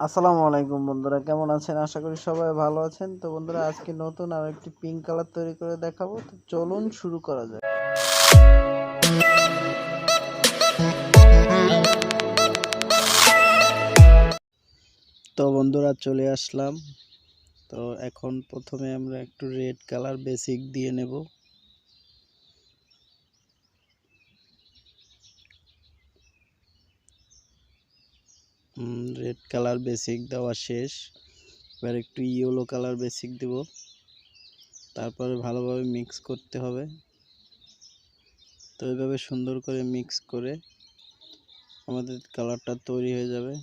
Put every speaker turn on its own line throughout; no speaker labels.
আসসালামু আলাইকুম বন্ধুরা, কেমন আছেন? আশা করি সবাই ভালো আছেন। তো বন্ধুরা, আজকে নতুন আর একটি পিঙ্ক কালার তৈরি করে দেখাবো। তো চলুন শুরু করা যায় তো বন্ধুরা, চলে আসলাম। তো এখন প্রথমে আমরা একটু রেড কালার বেসিক দিয়ে নেব। রেড কালার বেসিক দেওয়া শেষ। এবার একটু ইয়েলো কালার বেসিক দেব। তারপরে ভালোভাবে মিক্স করতে হবে। তো এইভাবে সুন্দর করে মিক্স করে আমাদের কালারটা তৈরি হয়ে যাবে।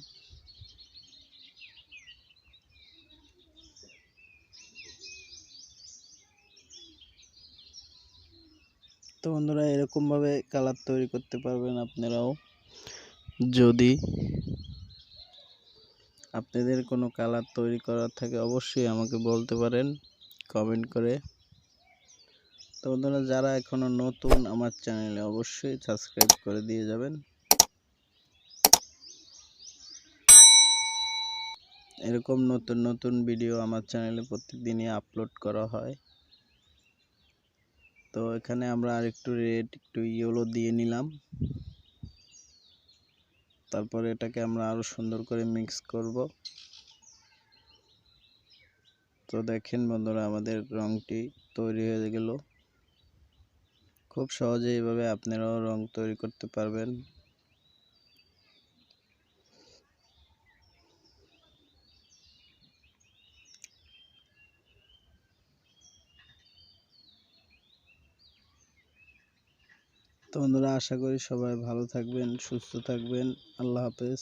তো বন্ধুরা, এরকমভাবে কালার তৈরি করতে পারবেন আপনারাও। যদি আপনাদের কোনো কালার তৈরি করার থাকে অবশ্যই আমাকে বলতে পারেন কমেন্ট করে। তো বন্ধুরা, যারা এখনও নতুন আমার চ্যানেলে অবশ্যই সাবস্ক্রাইব করে দিয়ে যাবেন। এরকম নতুন নতুন ভিডিও আমার চ্যানেলে প্রত্যেকদিনই আপলোড করা হয়। তো এখানে আমরা আরেকটু রেড একটু ইয়েলো দিয়ে নিলাম। তারপরে এটাকে আমরা আরও সুন্দর করে মিক্স করব। তো দেখেন বন্ধুরা, আমাদের রংটি তৈরি হয়ে গেল। খুব সহজে এইভাবে আপনারাও রং তৈরি করতে পারবেন। তো বন্ধুরা আশা করি সবাই ভালো থাকবেন সুস্থ থাকবেন। আল্লাহ হাফেজ।